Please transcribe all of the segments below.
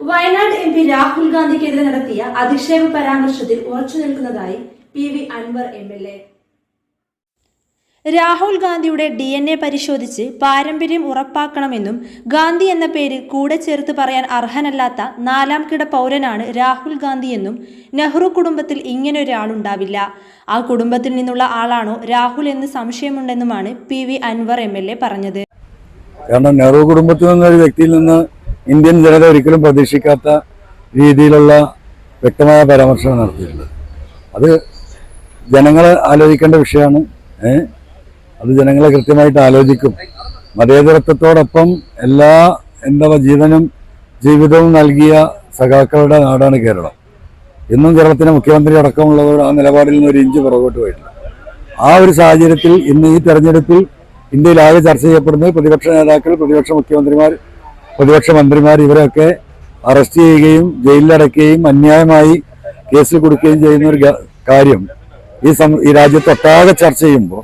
Wayanad M P Rahul ഗാന്ധിക്കെതിരെ നടത്തിയ അധിക്ഷേപ പരാമർശത്തിൽ ഉറച്ചു നിൽക്കുന്നതായി P V Anvar M L A. Rahul ഗാന്ധിയുടെ ഡി എൻ എ പരിശോധിച്ച് പാരമ്പര്യം ഉറപ്പാക്കണമെന്നും ഗാന്ധി എന്ന പേര് കൂടെ ചേർത്ത് പറയാൻ അർഹനല്ലാത്ത നാലാം കിട പൗരനാണ് രാഹുൽ ഗാന്ധിയെന്നും നെഹ്റു കുടുംബത്തിൽ ഇങ്ങനൊരാളുണ്ടാവില്ല. ആ കുടുംബത്തിൽ നിന്നുള്ള ആളാണോ രാഹുൽ എന്ന് സംശയമുണ്ടെന്നുമാണ് P V Anvar M L A പറഞ്ഞത്. കാരണം നെഹ്റു കുടുംബത്തിൽ നിന്നൊരു വ്യക്തിയിൽ നിന്ന് ഇന്ത്യൻ ജനത ഒരിക്കലും പ്രതീക്ഷിക്കാത്ത രീതിയിലുള്ള വ്യക്തമായ പരാമർശനം നടത്തിയിട്ടുണ്ട് അത് ജനങ്ങൾ ആലോചിക്കേണ്ട വിഷയമാണ്. അത് ജനങ്ങളെ കൃത്യമായിട്ട് ആലോചിക്കും. മതേതരത്വത്തോടൊപ്പം എല്ലാ എന്താ ജീവനും ജീവിതവും നൽകിയ സഖാക്കളുടെ നാടാണ് കേരളം. ഇന്നും കേരളത്തിന് മുഖ്യമന്ത്രി അടക്കമുള്ളവർ ആ നിലപാടിൽ നിന്ന് ഒരു ഇഞ്ച് പുറകോട്ട് പോയിട്ടില്ല. ആ ഒരു സാഹചര്യത്തിൽ ഇന്ന് ഈ തെരഞ്ഞെടുപ്പിൽ ഇന്ത്യയിൽ ആകെ ചർച്ച ചെയ്യപ്പെടുന്നത് പ്രതിപക്ഷ നേതാക്കൾ പ്രതിപക്ഷ മുഖ്യമന്ത്രിമാർ പ്രതിപക്ഷ മന്ത്രിമാർ ഇവരൊക്കെ അറസ്റ്റ് ചെയ്യുകയും ജയിലിലടയ്ക്കുകയും അന്യായമായി കേസിൽ കൊടുക്കുകയും ചെയ്യുന്ന ഒരു കാര്യം ഈ സം ഈ രാജ്യത്തൊട്ടാകെ ചർച്ച ചെയ്യുമ്പോൾ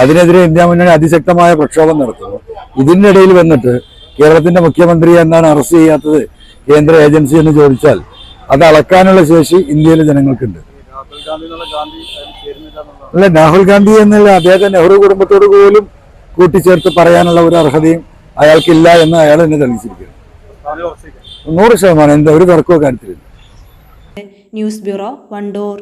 അതിനെതിരെ ഇന്ത്യ മുന്നണി അതിശക്തമായ പ്രക്ഷോഭം നടത്തുന്നു. ഇതിന്റെ ഇടയിൽ വന്നിട്ട് കേരളത്തിന്റെ മുഖ്യമന്ത്രി എന്താണ് അറസ്റ്റ് ചെയ്യാത്തത് കേന്ദ്ര ഏജൻസി എന്ന് ചോദിച്ചാൽ അത് അളക്കാനുള്ള ശേഷി ഇന്ത്യയിലെ ജനങ്ങൾക്കുണ്ട്. അല്ല രാഹുൽ ഗാന്ധി എന്നുള്ള അദ്ദേഹത്തെ നെഹ്റു കുടുംബത്തോട് പോലും കൂട്ടിച്ചേർത്ത് പറയാനുള്ള ഒരു അർഹതയും അയാൾക്കില്ല എന്ന് അയാൾ എന്നെ തെളിയിച്ചിരിക്കുന്നു. നൂറ് ശതമാനം എന്താ ഒരു തർക്കവും കാര്യത്തിലില്ല. News bureau Wandoor.